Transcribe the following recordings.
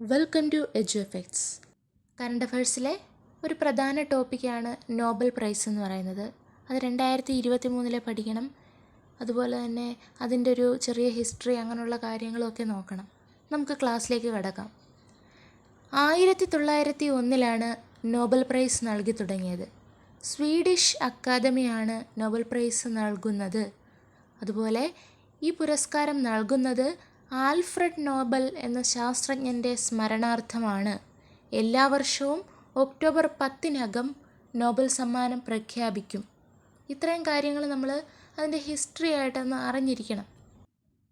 Welcome to Edu Effects current അഫയേഴ്സിലെ ഒരു പ്രധാന ടോപ്പിക്കാണ് നോബൽ പ്രൈസ് എന്ന് പറയുന്നത്. അത് രണ്ടായിരത്തി ഇരുപത്തി മൂന്നിലെ പഠിക്കണം. അതുപോലെ തന്നെ അതിന്റെ ഒരു ചെറിയ ഹിസ്റ്ററി അങ്ങനെയുള്ള കാര്യങ്ങളൊക്കെ നോക്കണം. നമുക്ക് ക്ലാസ്സിലേക്ക് കിടക്കാം. ആയിരത്തി തൊള്ളായിരത്തി ഒന്നിലാണ് നോബൽ പ്രൈസ് നൽകി തുടങ്ങിയത്. സ്വീഡിഷ് അക്കാദമിയാണ് നോബൽ പ്രൈസ് നൽകുന്നത്. അതുപോലെ ഈ പുരസ്കാരം നൽകുന്നത് ആൽഫ്രഡ് നോബൽ എന്ന ശാസ്ത്രജ്ഞന്റെ സ്മരണാർത്ഥമാണ് എല്ലാ വർഷവും ഒക്ടോബർ പത്തിനകം നോബൽ സമ്മാനം പ്രഖ്യാപിക്കും. ഇത്രയും കാര്യങ്ങൾ നമ്മൾ അതിന്റെ ഹിസ്റ്ററി ആയിട്ടൊന്ന് അറിഞ്ഞിരിക്കണം.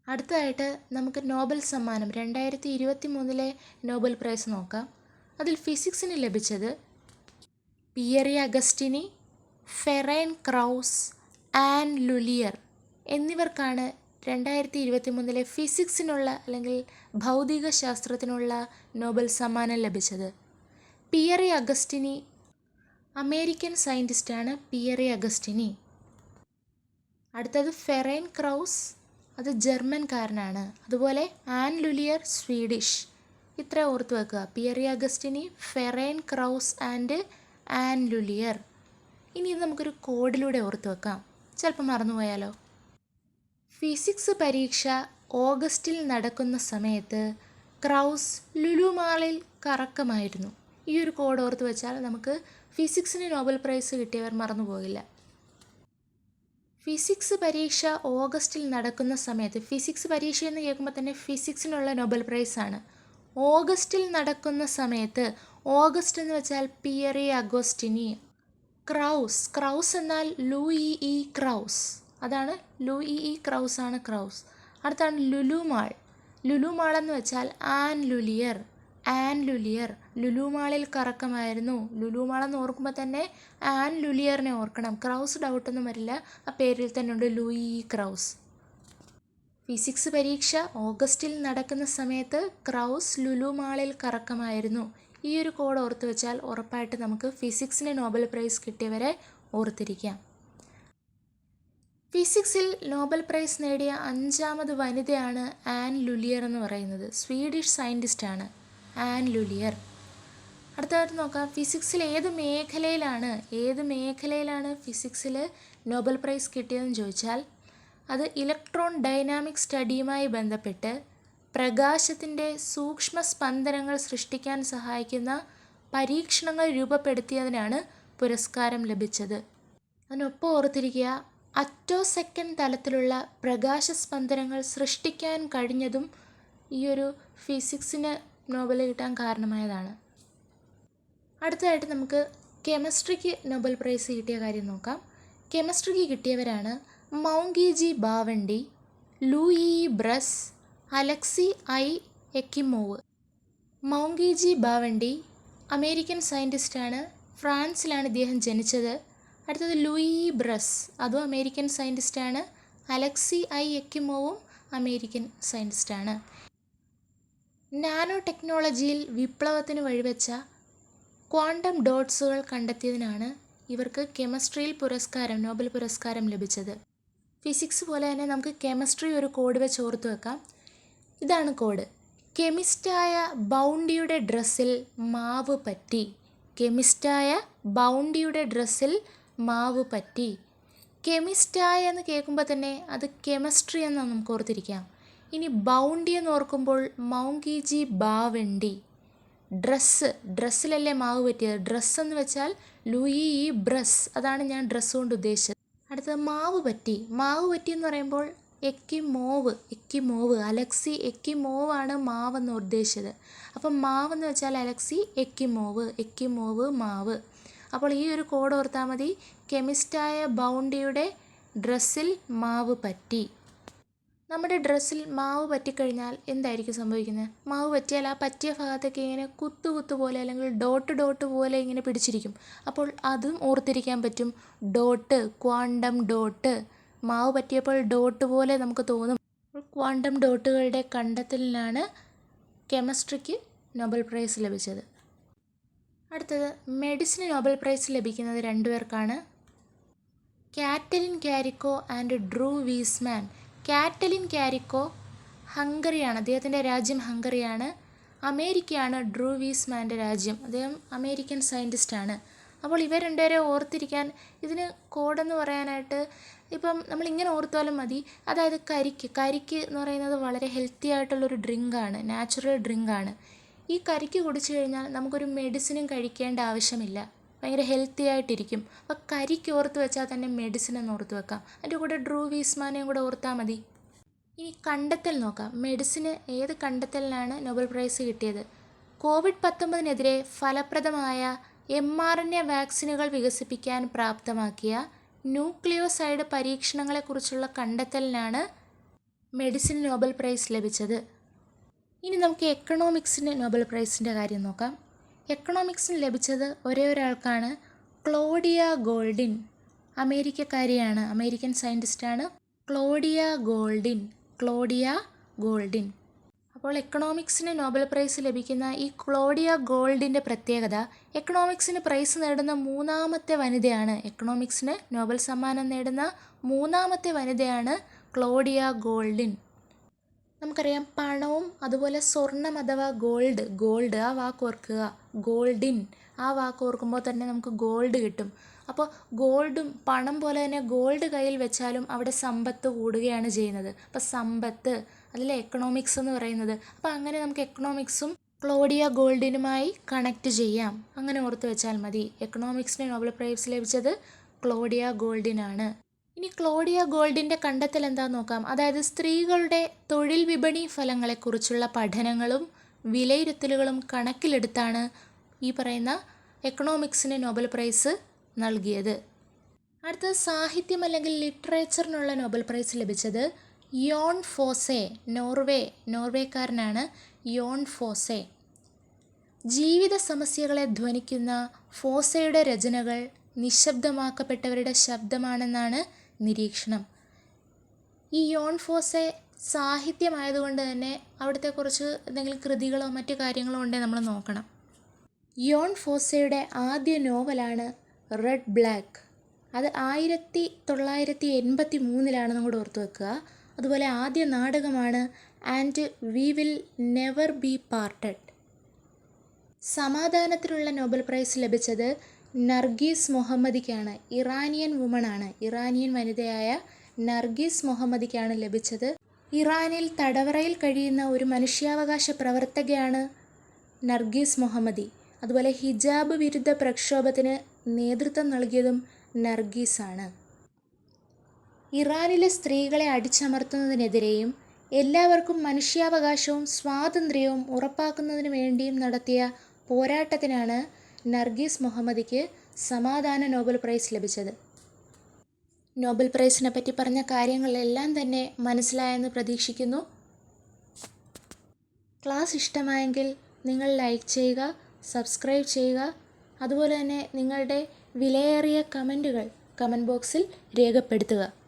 അടുത്തതായിട്ട് നമുക്ക് നോബൽ സമ്മാനം രണ്ടായിരത്തി ഇരുപത്തി മൂന്നിലെ നോബൽ പ്രൈസ് നോക്കാം. അതിൽ ഫിസിക്സിന് ലഭിച്ചത് Pierre Agostini Ferenc Krausz Anne L'Huillier എന്നിവർക്കാണ് രണ്ടായിരത്തി ഇരുപത്തി മൂന്നിലെ ഫിസിക്സിനുള്ള അല്ലെങ്കിൽ ഭൗതിക ശാസ്ത്രത്തിനുള്ള നോബൽ സമ്മാനം ലഭിച്ചത്. പിയറി അഗസ്റ്റിനി അമേരിക്കൻ സയന്റിസ്റ്റാണ് പിയറി അഗസ്റ്റിനി. അടുത്തത് ഫെറൈൻ ക്രൗസ് അത് ജർമ്മൻകാരനാണ്. അതുപോലെ ആൻ ലുലിയർ സ്വീഡിഷ്. ഇത്ര ഓർത്ത് വെക്കുക. Pierre Agostini Ferenc Krausz and Anne L'Huillier. ഇനി ഇത് നമുക്കൊരു കോഡിലൂടെ ഓർത്ത് വെക്കാം. ചിലപ്പോൾ മറന്നുപോയാലോ? ഫിസിക്സ് പരീക്ഷ ഓഗസ്റ്റിൽ നടക്കുന്ന സമയത്ത് ക്രൗസ് ലുലുമാളിൽ കറക്കമായിരുന്നു. ഈ ഒരു കോഡ് ഓർത്ത് വെച്ചാൽ നമുക്ക് ഫിസിക്സിന് നോബൽ പ്രൈസ് കിട്ടിയവർ മറന്നുപോകില്ല ഫിസിക്സ് പരീക്ഷ ഓഗസ്റ്റിൽ നടക്കുന്ന സമയത്ത് ഫിസിക്സ് പരീക്ഷ എന്ന് കേൾക്കുമ്പോൾ തന്നെ ഫിസിക്സിനുള്ള നോബൽ പ്രൈസ് ആണ്. ഓഗസ്റ്റിൽ നടക്കുന്ന സമയത്ത് ഓഗസ്റ്റ് എന്ന് വെച്ചാൽ പിയറി അഗോസ്റ്റിനി ക്രൗസ് ക്രൗസ് എന്നാൽ ലൂയി ഇ ക്രൗസ്. അതാണ് ലൂയി ഇ ക്രൗസ് ആണ് ക്രൗസ്. അടുത്താണ് ലുലുമാൾ. ലുലുമാൾ എന്ന് വെച്ചാൽ ആൻ ലുലിയർ ആൻ ലുലിയർ. ലുലുമാളിൽ കറക്കമായിരുന്നു. ലുലുമാൾ എന്ന് ഓർക്കുമ്പോൾ തന്നെ ആൻ ലുലിയറിനെ ഓർക്കണം. ക്രൗസ് ഡൗട്ടൊന്നും വരില്ല. ആ പേരിൽ തന്നെ ഉണ്ട് ലൂയി ക്രൗസ്. ഫിസിക്സ് പരീക്ഷ ഓഗസ്റ്റിൽ നടക്കുന്ന സമയത്ത് ക്രൗസ് ലുലുമാളിൽ കറക്കമായിരുന്നു. ഈ ഒരു കോഡ് ഓർത്ത് വെച്ചാൽ ഉറപ്പായിട്ട് നമുക്ക് ഫിസിക്സിന് നോബൽ പ്രൈസ് കിട്ടിയവരെ ഓർത്തിരിക്കാം. ഫിസിക്സിൽ നോബൽ പ്രൈസ് നേടിയ അഞ്ചാമത് വനിതയാണ് ആൻ ലുലിയർ എന്ന് പറയുന്നത്. സ്വീഡിഷ് സയന്റിസ്റ്റാണ് ആൻ ലുലിയർ. അടുത്തതായിട്ട് നോക്കാം. ഫിസിക്സിൽ ഏത് മേഖലയിലാണ് ഏത് മേഖലയിലാണ് ഫിസിക്സിൽ നോബൽ പ്രൈസ് കിട്ടിയതെന്ന് ചോദിച്ചാൽ അത് ഇലക്ട്രോൺ ഡൈനാമിക് സ്റ്റഡിയുമായി ബന്ധപ്പെട്ട് പ്രകാശത്തിന്റെ സൂക്ഷ്മ സ്പന്ദനങ്ങൾ സൃഷ്ടിക്കാൻ സഹായിക്കുന്ന പരീക്ഷണങ്ങൾ രൂപപ്പെടുത്തിയതിനാണ് പുരസ്കാരം ലഭിച്ചത്. അതിനൊപ്പം ഓർത്തിരിക്കുക അറ്റോ സെക്കൻഡ് തലത്തിലുള്ള പ്രകാശ സ്പന്ദനങ്ങൾ സൃഷ്ടിക്കാൻ കഴിഞ്ഞതും ഈ ഒരു ഫിസിക്സിന് നോബൽ കിട്ടാൻ കാരണമായതാണ്. അടുത്തതായിട്ട് നമുക്ക് കെമിസ്ട്രിക്ക് നോബൽ പ്രൈസ് കിട്ടിയ കാര്യം നോക്കാം. കെമിസ്ട്രിക്ക് കിട്ടിയവരാണ് Moungi Bawendi Louis Brus Alexei I Ekimov. Moungi Bawendi American സയന്റിസ്റ്റാണ്. ഫ്രാൻസിലാണ് ഇദ്ദേഹം ജനിച്ചത്. അടുത്തത് ലൂയി ബ്രസ്. അതും അമേരിക്കൻ സയന്റിസ്റ്റാണ് അലക്സി ഐ എക്കിമോവും അമേരിക്കൻ സയന്റിസ്റ്റാണ് നാനോ ടെക്നോളജിയിൽ വിപ്ലവത്തിന് വഴിവെച്ച ക്വാണ്ടം ഡോട്ട്സുകൾ കണ്ടെത്തിയതിനാണ് ഇവർക്ക് കെമിസ്ട്രിയിൽ പുരസ്കാരം നോബൽ പുരസ്കാരം ലഭിച്ചത്. ഫിസിക്സ് പോലെ തന്നെ നമുക്ക് കെമിസ്ട്രി ഒരു കോഡ് വെച്ച് ഓർത്ത് വെക്കാം. ഇതാണ് കോഡ്. കെമിസ്റ്റായ ബൗണ്ടിയുടെ ഡ്രസ്സിൽ മാവ് പറ്റി. കെമിസ്റ്റായ ബൗണ്ടിയുടെ ഡ്രസ്സിൽ മാവ് പറ്റി. കെമിസ്റ്റായ എന്ന് കേൾക്കുമ്പോൾ തന്നെ അത് കെമിസ്ട്രി എന്നാണ് നമുക്ക് ഓർത്തിരിക്കാം. ഇനി ബൗണ്ടി എന്ന് ഓർക്കുമ്പോൾ മൗങ്കി ബാവെണ്ടി. ഡ്രസ്സ് ഡ്രസ്സിലല്ലേ മാവ് പറ്റിയത്? ഡ്രസ്സ് എന്ന് വെച്ചാൽ ലൂയി ഈ ബ്രസ്. അതാണ് ഞാൻ ഡ്രസ്സ് കൊണ്ട് ഉദ്ദേശിച്ചത്. അടുത്തത് മാവ് പറ്റി. മാവ് പറ്റി എന്ന് പറയുമ്പോൾ Ekimov Ekimov Alexei എക്കി മോവാണ് മാവെന്ന് ഉദ്ദേശിച്ചത്. അപ്പം മാവെന്ന് വെച്ചാൽ Alexei Ekimov Ekimov മാവ്. അപ്പോൾ ഈ ഒരു കോഡ് ഓർത്താൽ മതി. കെമിസ്റ്റായ ബൗണ്ടിയുടെ ഡ്രസ്സിൽ മാവ് പറ്റി. നമ്മുടെ ഡ്രസ്സിൽ മാവ് പറ്റിക്കഴിഞ്ഞാൽ എന്തായിരിക്കും സംഭവിക്കുന്നത്? മാവ് പറ്റിയാൽ ആ പറ്റിയ ഭാഗത്തൊക്കെ ഇങ്ങനെ കുത്തു കുത്തു പോലെ അല്ലെങ്കിൽ ഡോട്ട് ഡോട്ട് പോലെ ഇങ്ങനെ പിടിച്ചിരിക്കും. അപ്പോൾ അതും ഓർത്തിരിക്കാൻ പറ്റും. ഡോട്ട് ക്വാണ്ടം ഡോട്ട് മാവ് പറ്റിയപ്പോൾ ഡോട്ട് പോലെ നമുക്ക് തോന്നും. ക്വാണ്ടം ഡോട്ടുകളുടെ കണ്ടെത്തലിനാണ് കെമിസ്ട്രിക്ക് നോബൽ പ്രൈസ് ലഭിച്ചത്. അടുത്തത് മെഡിസിൻ നോബൽ പ്രൈസ് ലഭിക്കുന്നത് രണ്ടുപേർക്കാണ് Katalin Kariko and Drew Weissman. Katalin Kariko ഹംഗറിയാണ് അദ്ദേഹത്തിന്റെ രാജ്യം ഹംഗറിയാണ്. അമേരിക്കയാണ് ഡ്രൂ വീസ്മാന്റെ രാജ്യം അദ്ദേഹം അമേരിക്കൻ സയന്റിസ്റ്റാണ് അപ്പോൾ ഇവർ രണ്ടുപേരെ ഓർത്തിരിക്കാൻ ഇതിന് കോഡെന്ന് പറയാനായിട്ട് ഇപ്പം നമ്മളിങ്ങനെ ഓർത്താലും മതി. അതായത് കരിക്ക് കരിക്ക് എന്ന് പറയുന്നത് വളരെ ഹെൽത്തി ആയിട്ടുള്ളൊരു ഡ്രിങ്കാണ് നാച്ചുറൽ ഡ്രിങ്കാണ് ഈ കരിക്ക് കുടിച്ചു കഴിഞ്ഞാൽ നമുക്കൊരു മെഡിസിനും കഴിക്കേണ്ട ആവശ്യമില്ല. ഭയങ്കര ഹെൽത്തി ആയിട്ടിരിക്കും. അപ്പോൾ കരിക്ക് ഓർത്ത് വെച്ചാൽ തന്നെ മെഡിസിൻ എന്ന് ഓർത്ത് വെക്കാം. അതിന്റെ കൂടെ ഡ്രൂ വീസ്മാനെയും കൂടെ ഓർത്താൽ മതി. ഇനി കണ്ടെത്തൽ നോക്കാം. മെഡിസിന് ഏത് കണ്ടെത്തലിനാണ് നൊബൽ പ്രൈസ് കിട്ടിയത്? കോവിഡ് പത്തൊമ്പതിനെതിരെ ഫലപ്രദമായ എം ആർ എൻ എ വാക്സിനുകൾ വികസിപ്പിക്കാൻ പ്രാപ്തമാക്കിയ ന്യൂക്ലിയോസൈഡ് പരീക്ഷണങ്ങളെക്കുറിച്ചുള്ള കണ്ടെത്തലിനാണ് മെഡിസിൻ നോബൽ പ്രൈസ് ലഭിച്ചത്. ഇനി നമുക്ക് എക്കണോമിക്സിന് നോബൽ പ്രൈസിന്റെ കാര്യം നോക്കാം. എക്കണോമിക്സിന് ലഭിച്ചത് ഒരേ ഒരാൾക്കാണ് ക്ലോഡിയ ഗോൾഡിൻ. അമേരിക്കക്കാരിയാണ് അമേരിക്കൻ സയന്റിസ്റ്റാണ് ക്ലോഡിയ ഗോൾഡിൻ ക്ലോഡിയ ഗോൾഡിൻ. അപ്പോൾ എക്കണോമിക്സിന് നോബൽ പ്രൈസ് ലഭിക്കുന്ന ഈ ക്ലോഡിയ ഗോൾഡിന്റെ പ്രത്യേകത എക്കണോമിക്സിന് പ്രൈസ് നേടുന്ന മൂന്നാമത്തെ വനിതയാണ് എക്കണോമിക്സിന് നോബൽ സമ്മാനം നേടുന്ന മൂന്നാമത്തെ വനിതയാണ് ക്ലോഡിയ ഗോൾഡിൻ. നമുക്കറിയാം പണവും അതുപോലെ സ്വർണം അഥവാ ഗോൾഡ് ഗോൾഡ് ആ വാക്ക് ഓർക്കുക. ഗോൾഡിൻ ആ വാക്ക് ഓർക്കുമ്പോൾ തന്നെ നമുക്ക് ഗോൾഡ് കിട്ടും. അപ്പോൾ ഗോൾഡും പണം പോലെ തന്നെ ഗോൾഡ് കയ്യിൽ വെച്ചാലും അവിടെ സമ്പത്ത് കൂടുകയാണ് ചെയ്യുന്നത്. അപ്പോൾ സമ്പത്ത് അതിലെ എക്കണോമിക്സ് എന്ന് പറയുന്നത്. അപ്പോൾ അങ്ങനെ നമുക്ക് എക്കണോമിക്സും ക്ലോഡിയ ഗോൾഡിനുമായി കണക്റ്റ് ചെയ്യാം. അങ്ങനെ ഓർത്ത് വെച്ചാൽ മതി. എക്കണോമിക്സിന് നോബൽ പ്രൈസ് ലഭിച്ചത് ക്ലോഡിയ ഗോൾഡിനാണ് ഇനി ക്ലോഡിയ ഗോൾഡിന്റെ കണ്ടെത്തൽ എന്താ നോക്കാം? അതായത് സ്ത്രീകളുടെ തൊഴിൽ വിപണി ഫലങ്ങളെക്കുറിച്ചുള്ള പഠനങ്ങളും വിലയിരുത്തലുകളും കണക്കിലെടുത്താണ് ഈ പറയുന്ന എക്കണോമിക്സിന് നോബൽ പ്രൈസ് നൽകിയത്. അടുത്ത സാഹിത്യം അല്ലെങ്കിൽ ലിറ്ററേച്ചറിനുള്ള നോബൽ പ്രൈസ് ലഭിച്ചത് യോൺ ഫോസെ നോർവേ നോർവേക്കാരനാണ് യോൺ ഫോസെ. ജീവിത സമസ്യകളെ ധ്വനിക്കുന്ന ഫോസയുടെ രചനകൾ നിശബ്ദമാക്കപ്പെട്ടവരുടെ ശബ്ദമാണെന്നാണ് നിരീക്ഷണം. ഈ യോൺ ഫോസെ സാഹിത്യമായതുകൊണ്ട് തന്നെ അവിടുത്തെ കുറച്ച് എന്തെങ്കിലും കൃതികളോ മറ്റ് കാര്യങ്ങളോ ഉണ്ടേ നമ്മൾ നോക്കണം. യോൺ ഫോസയുടെ ആദ്യ നോവലാണ് റെഡ് ബ്ലാക്ക്. അത് ആയിരത്തി തൊള്ളായിരത്തി എൺപത്തി മൂന്നിലാണെന്നും കൂടെ ഓർത്ത് വെക്കുക. അതുപോലെ ആദ്യ നാടകമാണ് and we will never be parted. സമാധാനത്തിനുള്ള Nobel prize ലഭിച്ചത് നർഗീസ് മുഹമ്മദിക്കാണ്. ഇറാനിയൻ വുമണാണ്. ഇറാനിയൻ വനിതയായ നർഗീസ് മുഹമ്മദിക്കാണ് ലഭിച്ചത്. ഇറാനിൽ തടവറയിൽ കഴിയുന്ന ഒരു മനുഷ്യാവകാശ പ്രവർത്തകയാണ് നർഗീസ് മുഹമ്മദി. അതുപോലെ ഹിജാബ് വിരുദ്ധ പ്രക്ഷോഭത്തിന് നേതൃത്വം നൽകിയതും നർഗീസാണ്. ഇറാനിലെ സ്ത്രീകളെ അടിച്ചമർത്തുന്നതിനെതിരെയും എല്ലാവർക്കും മനുഷ്യാവകാശവും സ്വാതന്ത്ര്യവും ഉറപ്പാക്കുന്നതിനു വേണ്ടിയും നടത്തിയ പോരാട്ടത്തിനാണ് നർഗീസ് മുഹമ്മദിക്ക് സമാധാന നോബൽ പ്രൈസ് ലഭിച്ചത്. നോബൽ പ്രൈസിനെ പറ്റി പറഞ്ഞ കാര്യങ്ങളെല്ലാം തന്നെ മനസ്സിലായെന്ന് പ്രതീക്ഷിക്കുന്നു. ക്ലാസ് ഇഷ്ടമായെങ്കിൽ നിങ്ങൾ ലൈക്ക് ചെയ്യുക സബ്സ്ക്രൈബ് ചെയ്യുക. അതുപോലെ തന്നെ നിങ്ങളുടെ വിലയേറിയ കമന്റുകൾ കമന്റ് ബോക്സിൽ രേഖപ്പെടുത്തുക.